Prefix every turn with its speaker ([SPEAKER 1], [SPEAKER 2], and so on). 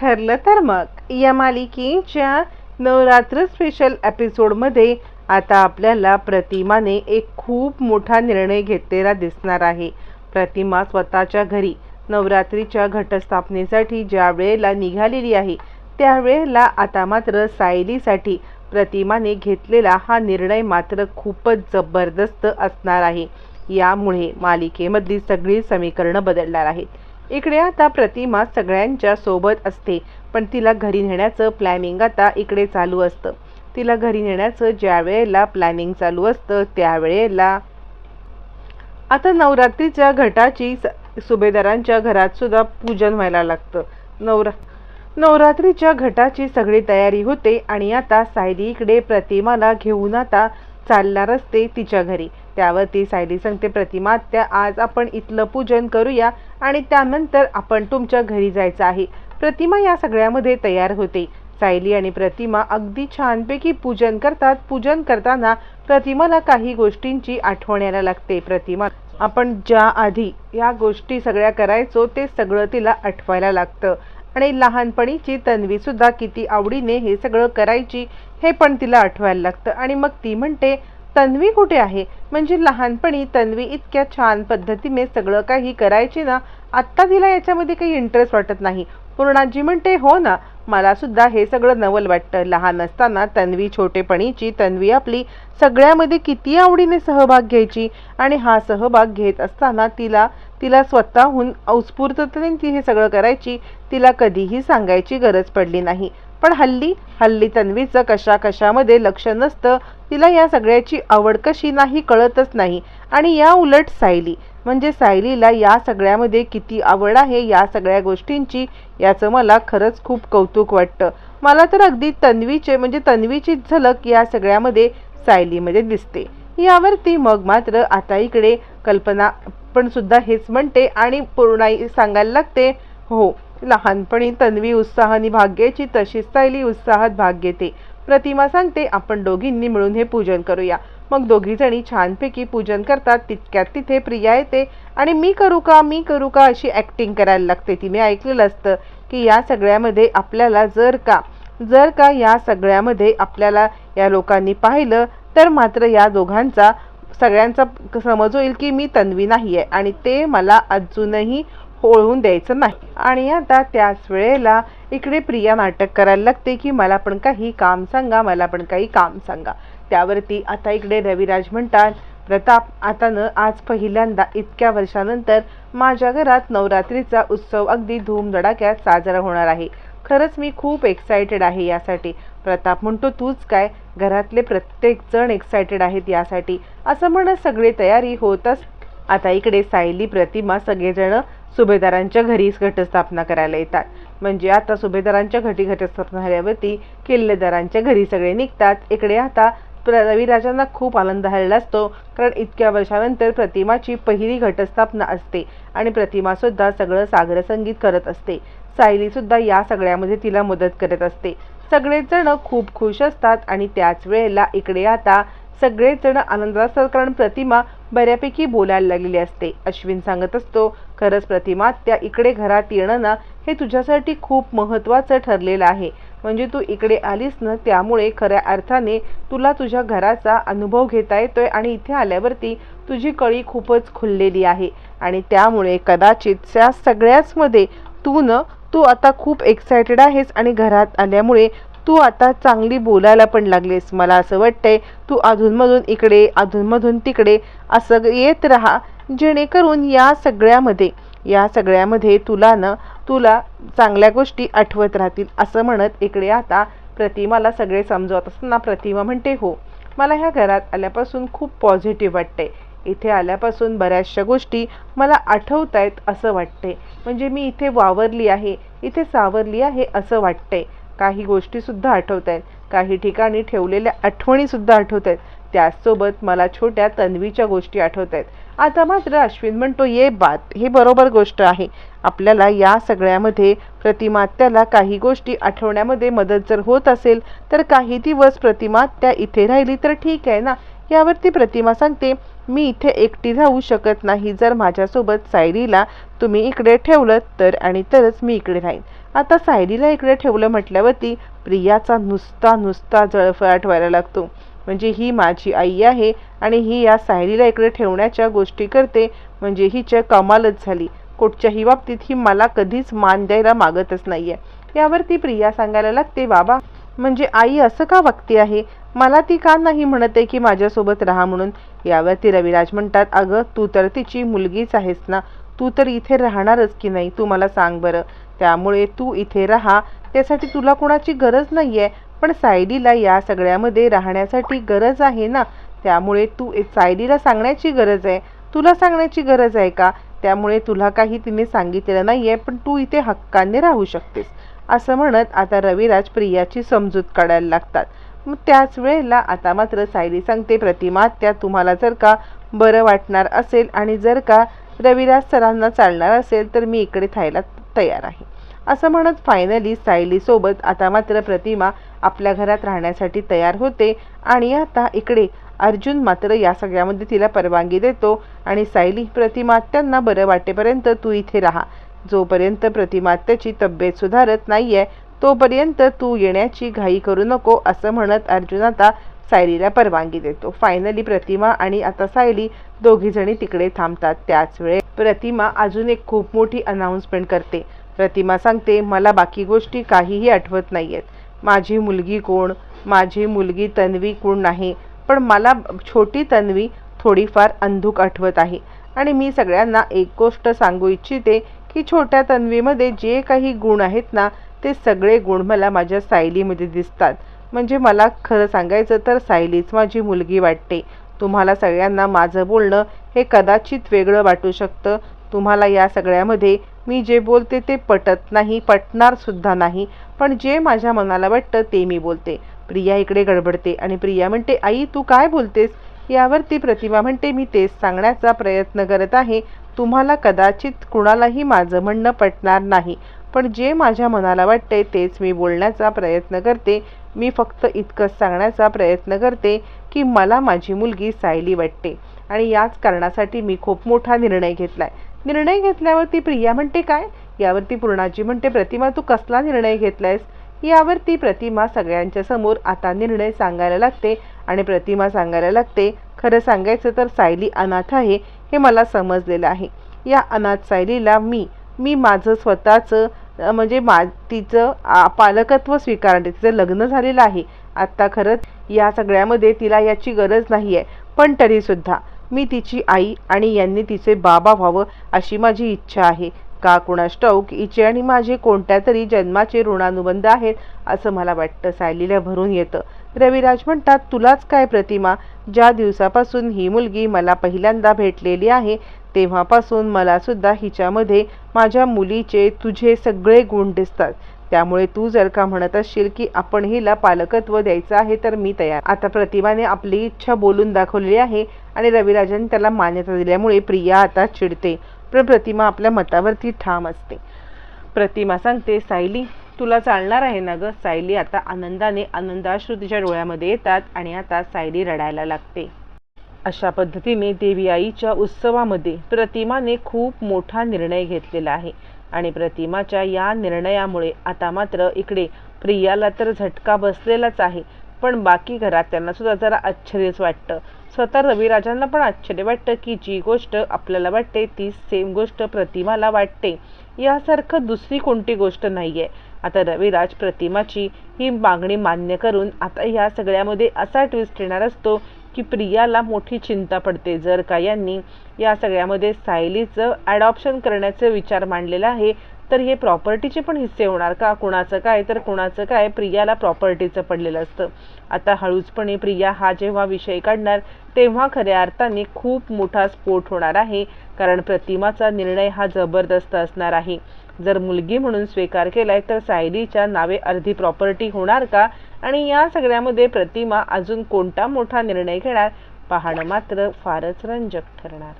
[SPEAKER 1] ठरलं तर मग. या मालिकेच्या नवरात्र स्पेशल एपिसोडमध्ये आता आपल्याला प्रतिमाने एक खूप मोठा निर्णय घेतलेला दिसणार आहे. प्रतिमा स्वतःच्या घरी नवरात्रीच्या घटस्थापनेसाठी ज्या वेळेला निघालेली आहे त्यावेळेला आता मात्र सायलीसाठी प्रतिमाने घेतलेला हा निर्णय मात्र खूपच जबरदस्त असणार आहे. यामुळे मालिकेमधली सगळी समीकरणं बदलणार आहेत. इकडे आता प्रतिमा सगळ्यांच्या सोबत असते पण तिला घरी नेण्याचं प्लॅनिंग आता इकडे चालू असतं. तिला घरी नेण्याचं ज्या वेळेला प्लॅनिंग चालू असतं त्यावेळेला आता नवरात्रीच्या घटाची सुभेदारांच्या घरात सुद्धा पूजन व्हायला लागतं. नवरा नवरात्रीच्या घटाची सगळी तयारी होते आणि आता सायली इकडे प्रतिमाला घेऊन आता चालणार असते तिच्या घरी. त्यावरती सायली सांगते प्रतिमा त्या आज आपण इथलं पूजन करूया आणि त्यानंतर आपण तुमच्या घरी जायचं आहे. प्रतिमा या सगळ्यामध्ये तयार होते. सायली आणि प्रतिमा अगदी छानपैकी पूजन करतात. पूजन करताना प्रतिमाला काही गोष्टींची आठवण यायला लागते. प्रतिमा आपण ज्या आधी या गोष्टी सगळ्या करायचो ते सगळं तिला आठवायला लागतं. आणि लहानपणीची तन्वी सुद्धा किती आवडीने हे सगळं करायची हे पण तिला आठवायला लागतं. आणि मग ती म्हणते तन्वी कुठे आहे? म्हणजे लहानपणी तन्वी इतक्या छान पद्धतीने सगळं काही करायची ना आत्ता तिला याच्यामध्ये काही इंटरेस्ट वाटत नाही. पूर्णाजी म्हणते हो ना मला सुद्धा हे सगळं नवल वाटतं. लहान असताना तन्वी छोटेपणीची तन्वी आपली सगळ्यामध्ये किती आवडीने सहभाग घ्यायची आणि हा सहभाग घेत असताना तिला तिला स्वतःहून उत्स्फूर्ततेने ती हे सगळं करायची तिला कधीही सांगायची गरज पडली नाही. पण हल्ली हल्ली तन्वीचं कशा कशामध्ये लक्ष नसतं तिला या सगळ्याची आवड कशी नाही कळतच नाही. आणि या उलट सायली म्हणजे सायलीला या सगळ्यामध्ये किती आवड आहे या सगळ्या गोष्टींची याचं मला खरंच खूप कौतुक वाटतं. मला तर अगदी तन्वीचे म्हणजे तन्वीची झलक या सगळ्यामध्ये सायलीमध्ये दिसते. यावरती मग मात्र आता इकडे कल्पना पण सुद्धा हेच म्हणते आणि पूर्णाई सांगायला लागते हो लहानपणी तन्वी उत्साहाने भाग घ्यायची तशीच सायली उत्साहात भाग घेते. प्रतिमा सांगते आपण दोघींनी मिळून हे पूजन करूया. मग दोघी जणी छानपैकी पूजन करतात तितक्यात तिथे प्रिया येते आणि मी करू का मी करू का? अशी ॲक्टिंग करायला लागते. तिने ऐकलेलं असतं की या सगळ्यामध्ये आपल्याला जर का जर का या सगळ्यामध्ये आपल्याला या लोकांनी पाहिलं तर मात्र या दोघांचा सगळ्यांचा समज होईल की मी तन्वी नाही आहे आणि ते मला अजूनही होळवून द्यायचं नाही. आणि आता त्याच वेळेला इकडे प्रिया नाटक करायला लागते की मला पण काही काम सांगा मला पण काही काम सांगा. त्यावरती आता इकडे रविराज म्हणतात प्रताप आता न आज पहिल्यांदा इतक्या वर्षानंतर माझ्या घरात नवरात्रीचा उत्सव अगदी धूमधडाक्यात साजरा होणार आहे. खरंच मी खूप एक्सायटेड आहे यासाठी. प्रताप म्हणतो तूच काय? घरातले प्रत्येक जण एक्सायटेड आहेत यासाठी. असं म्हणत सगळी तयारी होतच आता इकडे सायली प्रतिमा सगळेजण सुभेदारांच्या घरी घटस्थापना करायला येतात. म्हणजे आता सुभेदारांच्या घटी घटस्थापना झाल्यावरती किल्लेदारांच्या घरी सगळे निघतात. इकडे आता प्र- रविराजांना खूप आनंद झालेला असतो. कारण इतक्या वर्षानंतर प्रतिमाची पहिली घटस्थापना असते. आणि प्रतिमासुद्धा सगळं सागर संगीत करत असते. सायलीसुद्धा या सगळ्यामध्ये तिला मदत करत असते. सगळेच जण खूप खुश असतात आणि त्याच वेळेला इकडे आता सगळेच जण आनंदात असतात कारण प्रतिमा बऱ्यापैकी बोलायला लागलेली असते. अश्विन सांगत असतो खरंच प्रतिमा त्या इकडे घरात येणं ना हे तुझ्यासाठी खूप महत्त्वाचं ठरलेलं आहे. म्हणजे तू इकडे आलीस ना त्यामुळे खऱ्या अर्थाने तुला तुझ्या घराचा अनुभव घेता येतोय आणि इथे आल्यावरती तुझी कळी खूपच खुललेली आहे. आणि त्यामुळे कदाचित त्या सगळ्याचमध्ये तू न तू आता खूप एक्सायटेड आहेस आणि घरात आल्यामुळे तू आता चांगली बोलायला पण लागलीस. मला असं वाटतंय तू अधूनमधून इकडे अधूनमधून तिकडे असं येत राहा जेणेकरून या सगळ्यामध्ये या सगळ्यामध्ये तुला ना तुला चांगल्या गोष्टी आठवत राहतील. असं म्हणत इकडे आता प्रतिमाला सगळे समजवत असताना प्रतिमा म्हणते हो मला ह्या घरात आल्यापासून खूप पॉझिटिव्ह वाटते इथे आल्यापासून बऱ्याचशा गोष्टी मला आठवत आहेत असं वाटते म्हणजे मी इथे वावरली आहे इथे सावरली आहे असं वाटते काही गोष्टीसुद्धा आठवत आहेत. काही ठिकाणी ठेवलेल्या आठवणीसुद्धा आठवत आहेत. त्याचसोबत मला छोट्या तन्वीच्या गोष्टी आठवत आहेत. आता मात्र अश्विन म्हणतो ये बात ही बरोबर गोष्ट आहे. आपल्याला या सगळ्यामध्ये प्रतिमात्याला काही गोष्टी आठवण्यामध्ये मदत जर होत असेल तर काही दिवस प्रतिमात्या इथे राहिली तर ठीक आहे ना? यावरती प्रतिमा सांगते मी इथे एकटी राहू शकत नाही. जर माझ्यासोबत सायरीला तुम्ही इकडे ठेवलं तर आणि तरच मी इकडे राहीन. आता सायलीला इकडे ठेवलं म्हटल्यावरती प्रियाचा नुसता नुसता जळफळाट व्हायला लागतो. म्हणजे ही माझी आई आहे आणि ही या सायलीला इकडे ठेवण्याच्या गोष्टी करते. म्हणजे हिच्या कमालच झाली. कुठच्याही बाबतीत ही मला कधीच मान द्यायला मागतच नाहीये. यावरती प्रिया सांगायला लागते बाबा म्हणजे आई असं का वागते आहे? मला ती का नाही म्हणत आहे की माझ्यासोबत राहा म्हणून? यावरती रविराज म्हणतात अगं तू तर तिची मुलगीच आहेस ना? तू तर इथे राहणारच की नाही? तू मला सांग बरं. त्यामुळे तू इथे राहा. त्यासाठी तुला कोणाची गरज नाही आहे पण सायलीला या सगळ्यामध्ये राहण्यासाठी गरज आहे ना? त्यामुळे तू सायलीला सांगण्याची गरज आहे. तुला सांगण्याची गरज आहे का? त्यामुळे तुला काही तिने सांगितलेलं नाही आहे पण तू इथे हक्काने राहू शकतेस. असं म्हणत आता रविराज प्रियाची समजूत काढायला लागतात. मग त्याच वेळेला आता मात्र सायली सांगते प्रतिमा त्या तुम्हाला जर का बरं वाटणार असेल आणि जर का रविराज सरांना चालणार असेल तर मी इकडे थायला तयार आहे. असं म्हणत फायनली सायलीसोबत आता मात्र प्रतिमा आपल्या घरात राहण्यासाठी तयार होते आणि आता इकडे अर्जुन मात्र या सगळ्यामध्ये तिला परवानगी देतो आणि सायली प्रतिमात्यांना बरं वाटेपर्यंत तू इथे राहा. जोपर्यंत प्रतिमात्याची तब्येत सुधारत नाहीये तोपर्यंत तू येण्याची घाई करू नको असं म्हणत अर्जुन आता सायलीला परवानगी देतो. फायनली प्रतिमा आणि आता सायली दोघी जणी तिकडे थांबतात. त्याच वेळेस प्रतिमा अजून एक खूप मोठी अनाऊन्समेंट करते. प्रतिमा सांगते मला बाकी गोष्टी काहीही आठवत नाही आहेत माझी मुलगी कोण? माझी मुलगी तन्वी कोण नाही? पण मला छोटी तन्वी थोडीफार अंधूक आठवत आहे. आणि मी सगळ्यांना एक गोष्ट सांगू इच्छिते की छोट्या तन्वीमध्ये जे काही गुण आहेत ना ते सगळे गुण मला माझ्या सायलीमध्ये दिसतात. म्हणजे मला खरं सांगायचं तर सायलीच माझी मुलगी वाटते. तुम्हाला सगळ्यांना माझं बोलणं हे कदाचित वेगळं वाटू शकतं. तुम्हाला या सगळ्यामध्ये मी जे बोलते ते पटत नाही पटणार सुद्धा नाही. पण जे माझ्या मनाला वाटतं ते मी बोलते. प्रिया इकडे गडबडते आणि प्रिया म्हणते आई तू काय बोलतेस? यावरती प्रतिमा म्हणते मी तेच सांगण्याचा प्रयत्न करत आहे. तुम्हाला कदाचित कुणालाही माझं म्हणणं पटणार नाही. पण जे माझ्या मनाला वाटते तेच मी बोलण्याचा प्रयत्न करते. मी फक्त इतकंच सांगण्याचा प्रयत्न करते की मला माझी मुलगी सायली वाटते. आणि याच कारणासाठी मी खूप मोठा निर्णय घेतलाय. निर्णय घेतल्यावरती प्रिया म्हणते काय? यावरती पूर्णाजी म्हणते प्रतिमा तू कसला निर्णय घेतलायस? यावरती प्रतिमा सगळ्यांच्या समोर आता निर्णय सांगायला लागते. आणि प्रतिमा सांगायला लागते खरं सांगायचं तर सायली अनाथ आहे हे मला समजलेलं आहे. या अनाथ सायलीला मी मी माझं स्वतःचं म्हणजे मा तिचं पालकत्व स्वीकारते तिचं लग्न झालेलं आहे. आत्ता खरंच या सगळ्यामध्ये तिला याची गरज नाही आहे पण तरीसुद्धा मी तिची आई आणि यांनी तिचे बाबा व्हावं अशी माझी इच्छा आहे. का कुणास ठाऊक इचे आणि माझे कोणत्या तरी जन्माचे ऋणानुबंध आहेत असं मला वाटतं. सायलीला भरून येतं. रविराज म्हणतात तुलाच काय प्रतिमा? ज्या दिवसापासून ही मुलगी मला पहिल्यांदा भेटलेली आहे तेव्हापासून मला सुद्धा हिच्यामध्ये माझ्या मुलीचे तुझे सगळे गुण दिसतात. त्यामुळे तू जर का म्हणत असशील की आपण हिला पालकत्व द्यायचं आहे तर मी तयार. आता प्रतिमाने आपली इच्छा बोलून दाखवलेली आहे आणि रविराजांनी त्याला मान्यता दिल्यामुळे प्रिया आता चिडते. पण प्रतिमा आपल्या मतावरती ठाम असते. प्रतिमा सांगते सायली तुला चालणार आहे ना ग? सायली आता आनंदाने आनंदाश्रू तिच्या डोळ्यामध्ये येतात आणि आता सायली रडायला लागते. अशा पद्धतीने देवी आईच्या उत्सवामध्ये प्रतिमाने खूप मोठा निर्णय घेतलेला आहे. आणि प्रतिमाच्या या निर्णयामुळे आता मात्र इकडे प्रियाला तर झटका बसलेलाच आहे. पण बाकी घरातल्यांना सुद्धा जरा आश्चर्यच वाटतं. स्वतः रविराजांना पण आश्चर्य वाटतं की जी गोष्ट आपल्याला वाटते ती सेम गोष्ट प्रतिमाला वाटते. यासारखं दुसरी कोणती गोष्ट नाही आहे आता रविराज प्रतिमाची ही मागणी मान्य करून आता ह्या सगळ्यामध्ये असा ट्विस्ट येणार असतो की प्रियाला मोठी चिंता पडते. जर का यांनी या सगळ्यामध्ये सायलीचं ॲडॉप्शन करण्याचा विचार मांडलेला आहे. तर हे प्रॉपर्टीचे पण हिस्से होणार का? कुणाचं काय? तर कुणाचं काय? प्रियाला प्रॉपर्टीचं पडलेलं असतं. आता हळूचपणे प्रिया हा जेव्हा विषय काढणार तेव्हा खऱ्या अर्थाने खूप मोठा स्फोट होणार आहे. कारण प्रतिमाचा निर्णय हा जबरदस्त असणार आहे. जर मुलगी म्हणून स्वीकार केलाय तर सायलीच्या नावे अर्धी प्रॉपर्टी होणार का? आणि या सगळ्यामध्ये प्रतिमा अजून कोणता मोठा निर्णय घेणार? पाहणं मात्र फारच रंजक ठरणार.